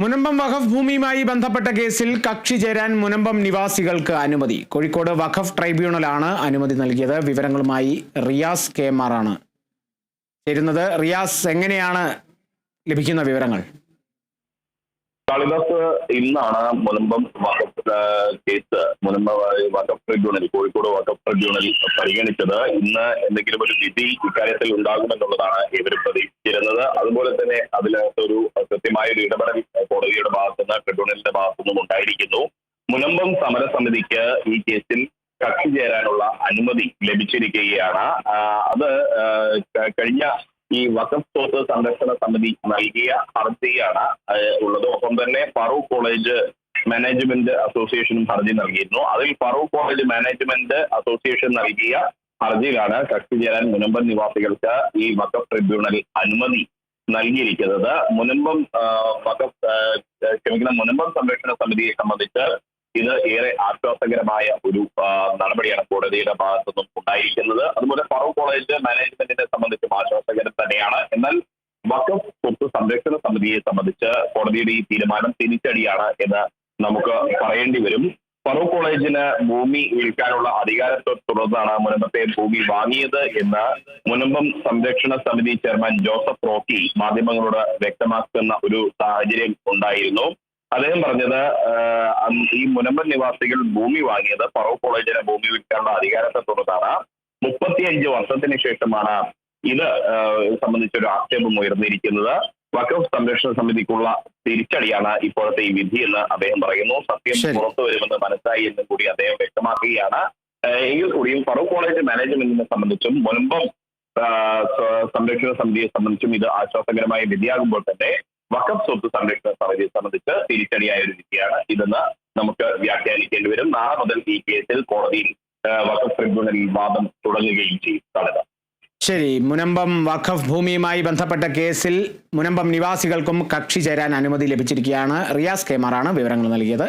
മുനമ്പം വഖഫ് ഭൂമിയുമായി ബന്ധപ്പെട്ട കേസിൽ കക്ഷി ചേരാൻ മുനമ്പം നിവാസികൾക്ക് അനുമതി. കോഴിക്കോട് വഖഫ് ട്രൈബ്യൂണലാണ് അനുമതി നൽകിയത്. വിവരങ്ങളുമായി റിയാസ് കെ എം ആണ്. ചേരുന്നത് റിയാസ് എങ്ങനെയാണ് ലഭിക്കുന്ന വിവരങ്ങൾ? കാളിദാസ് ഇന്നാണ് മുനമ്പം വഖഫ് case Munambam water tribunal Kozhikode വഖഫ് ട്രിബ്യൂണൽ പരിഗണിച്ചത് ഇന്ന് എന്തെങ്കിലും ഒരു വിധി ഇക്കാര്യത്തിൽ ഉണ്ടാകുമെന്നുള്ളതാണ് ഇവർ പ്രതീക്ഷിച്ചിരുന്നത്. അതുപോലെ തന്നെ അതിനകത്ത് ഒരു കൃത്യമായ ഒരു ഇടപെടൽ കോടതിയുടെ ഭാഗത്തുനിന്ന് ട്രിബ്യൂണലിന്റെ ഭാഗത്തുനിന്നും ഉണ്ടായിരിക്കുന്നു. മുനമ്പം സമരസമിതിക്ക് ഈ കേസിൽ കക്ഷി ചേരാനുള്ള അനുമതി ലഭിച്ചിരിക്കുകയാണ്. അത് കഴിഞ്ഞ ഈ വഖഫ് സ്വത്ത് സംരക്ഷണ സമിതി നൽകിയ ഹർജിയാണ് ഉള്ളത്. ഒപ്പം തന്നെ ഫറൂഖ് കോളേജ് മാനേജ്മെന്റ് അസോസിയേഷനും ഹർജി നൽകിയിരുന്നു. അതിൽ ഫറൂഖ് കോളേജ് മാനേജ്മെന്റ് അസോസിയേഷൻ നൽകിയ ഹർജിയിലാണ് കക്ഷി ചേരാൻ മുനമ്പം നിവാസികൾക്ക് ഈ വഖഫ് ട്രിബ്യൂണൽ അനുമതി നൽകിയിരിക്കുന്നത്. മുനമ്പം വക്കഫ് ആ, മുനമ്പം സംരക്ഷണ സമിതിയെ സംബന്ധിച്ച് ഇത് ഏറെ ആശ്വാസകരമായ ഒരു നടപടിയാണ് കോടതിയുടെ ഭാഗത്തു നിന്നും ഉണ്ടായിരിക്കുന്നത്. അതുപോലെ ഫറൂഖ് കോളേജ് മാനേജ്മെന്റിനെ സംബന്ധിച്ചും ആശ്വാസകരം തന്നെയാണ്. എന്നാൽ വഖഫ് സ്വത്ത് സംരക്ഷണ സമിതിയെ സംബന്ധിച്ച് കോടതിയുടെ ഈ തീരുമാനം തിരിച്ചടിയാണ് എന്ന് നമുക്ക് പറയേണ്ടി വരും. ഫറൂഖ് കോളേജിന് ഭൂമി വിൽക്കാനുള്ള അധികാരത്തെ തുടർന്നാണ് മുനമ്പത്തെ ഭൂമി വാങ്ങിയത് എന്ന് മുനമ്പം സംരക്ഷണ സമിതി ചെയർമാൻ ജോസഫ് റോക്കി മാധ്യമങ്ങളോട് വ്യക്തമാക്കുന്ന ഒരു സാഹചര്യം ഉണ്ടായിരുന്നു. അദ്ദേഹം പറഞ്ഞത് ഈ മുനമ്പൻ നിവാസികൾ ഭൂമി വാങ്ങിയത് ഫറൂഖ് കോളേജിന് ഭൂമി വിൽക്കാനുള്ള അധികാരത്തെ തുടർന്നാണ്. മുപ്പത്തിയഞ്ച് വർഷത്തിന് ശേഷമാണ് ഇത് സംബന്ധിച്ചൊരു ആക്ഷേപം ഉയർന്നിരിക്കുന്നത്. വഖഫ് സംരക്ഷണ സമിതിക്കുള്ള തിരിച്ചടിയാണ് ഇപ്പോഴത്തെ ഈ വിധി എന്ന് അദ്ദേഹം പറയുന്നു. സത്യം. പുറത്തു വരുമെന്ന് മനസ്സായി എന്നും കൂടി അദ്ദേഹം വ്യക്തമാക്കുകയാണ്. എങ്കിൽ കൂടിയും ഫറൂഖ് കോളേജ് മാനേജ്മെന്റിനെ സംബന്ധിച്ചും മുൻപും സംരക്ഷണ സമിതിയെ സംബന്ധിച്ചും ഇത് ആശ്വാസകരമായ വിധിയാകുമ്പോൾ തന്നെ വഖഫ് സ്വത്ത് സംരക്ഷണ സമിതിയെ സംബന്ധിച്ച് തിരിച്ചടിയായ ഒരു വിധിയാണ് ഇതെന്ന് നമുക്ക് വ്യാഖ്യാനിക്കേണ്ടി വരും. നാളെ മുതൽ ഈ കേസിൽ കോടതിയിൽ വഖഫ് ട്രിബ്യൂണലിൽ വാദം തുടങ്ങുകയും ചെയ്യും. ശരി മുനമ്പം വഖഫ് ഭൂമിയുമായി ബന്ധപ്പെട്ട കേസിൽ മുനമ്പം നിവാസികൾക്കും കക്ഷി ചേരാൻ അനുമതി ലഭിച്ചിരിക്കുകയാണ്. റിയാസ് കെമാറാണ് വിവരങ്ങൾ നൽകിയത്.